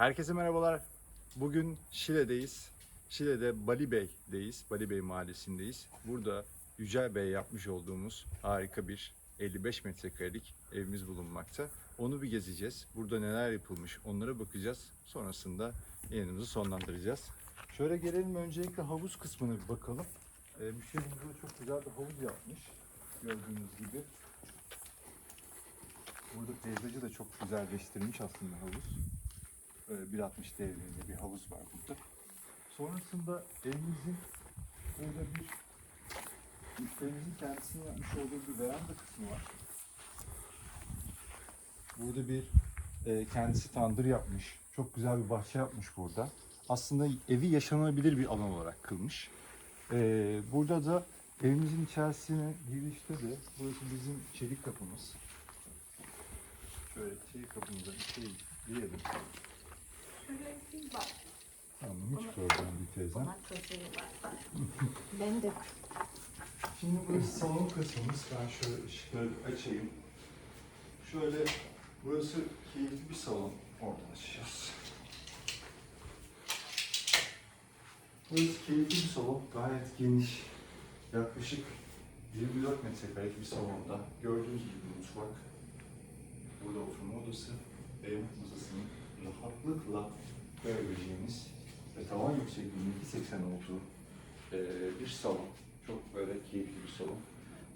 Herkese merhabalar. Bugün Şile'deyiz. Şile'de Bali Bey'deyiz. Bali Bey mahallesindeyiz. Burada Yücel Bey yapmış olduğumuz harika bir 55 metrekarelik evimiz bulunmakta. Onu bir gezeceğiz. Burada neler yapılmış onlara bakacağız. Sonrasında yayınımızı sonlandıracağız. Şöyle gelelim öncelikle havuz kısmına bir bakalım. Ee, müşterimiz burada çok güzel bir havuz yapmış. Gördüğünüz gibi. Burada peyzajı da çok güzelleştirmiş aslında havuz. Böyle 1.60 değerinde bir havuz var burada. Sonrasında evimizin burada bir müşterimizin kendisinin yapmış olduğu bir veranda kısmı var. Burada bir e, kendisi tandır yapmış. Çok güzel bir bahçe yapmış burada. Aslında evi yaşanabilir bir alan olarak kılmış. E, burada da evimizin içerisine girişte de burası bizim çelik kapımız. Şöyle çelik kapımıza bir şey diyelim. Tamam hiç problem değil teyzem. Ben de Şimdi burası salon kısmımız. Ben şöyle ışıkları açayım. Şöyle burası keyifli bir salon. Oradan açacağız. Burası keyifli bir salon. Gayet geniş. Yaklaşık 24 metrekarelik bir salonda. Gördüğünüz gibi mutfak. Burada oturma odası ve masasının rahatlıkla koyabileceğiniz ve tavan yüksekliğinin 2.80 olduğu eee, bir salon. Çok böyle keyifli bir salon.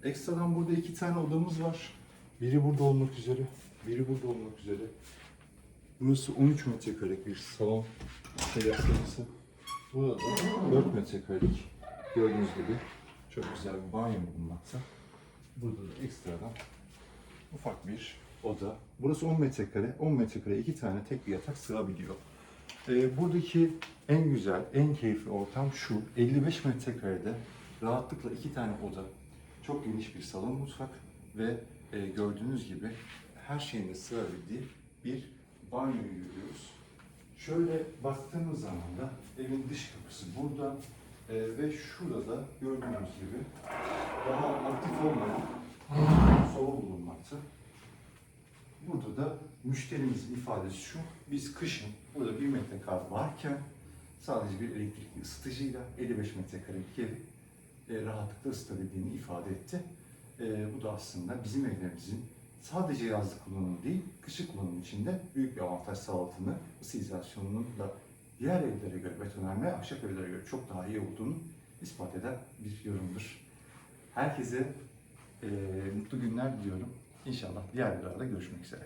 Ekstradan burada iki tane odamız var. Biri burada olmak üzere, biri burada olmak üzere. Burası 13 metrekarelik bir salon yapısı. Burada da 4 metrekarelik gördüğünüz gibi çok güzel bir banyo bulunmakta. Burada da ekstradan ufak bir oda. Burası 10 metrekare. 10 metrekare iki tane tek bir yatak sığabiliyor. Ee, buradaki en güzel, en keyifli ortam şu. 55 metrekarede rahatlıkla iki tane oda, çok geniş bir salon mutfak ve e, gördüğünüz gibi her şeyin de sığabildiği bir banyo görüyoruz. Şöyle baktığımız zaman da evin dış kapısı burada e, ve şurada da gördüğünüz gibi daha aktif olmayan. Burada da müşterimizin ifadesi şu, biz kışın burada bir metrekare varken sadece bir elektrikli ısıtıcıyla 55 metrekarelik evi e, rahatlıkla ısıtabildiğini ifade etti. E, bu da aslında bizim evlerimizin sadece yazlık kullanımı değil, kışlık kullanım için de büyük bir avantaj sağladığını, ısı izolasyonunun da diğer evlere göre, betonarme ahşap evlere göre çok daha iyi olduğunu ispat eden bir yorumdur. Herkese e, mutlu günler diliyorum. İnşallah diğer videolarda görüşmek üzere.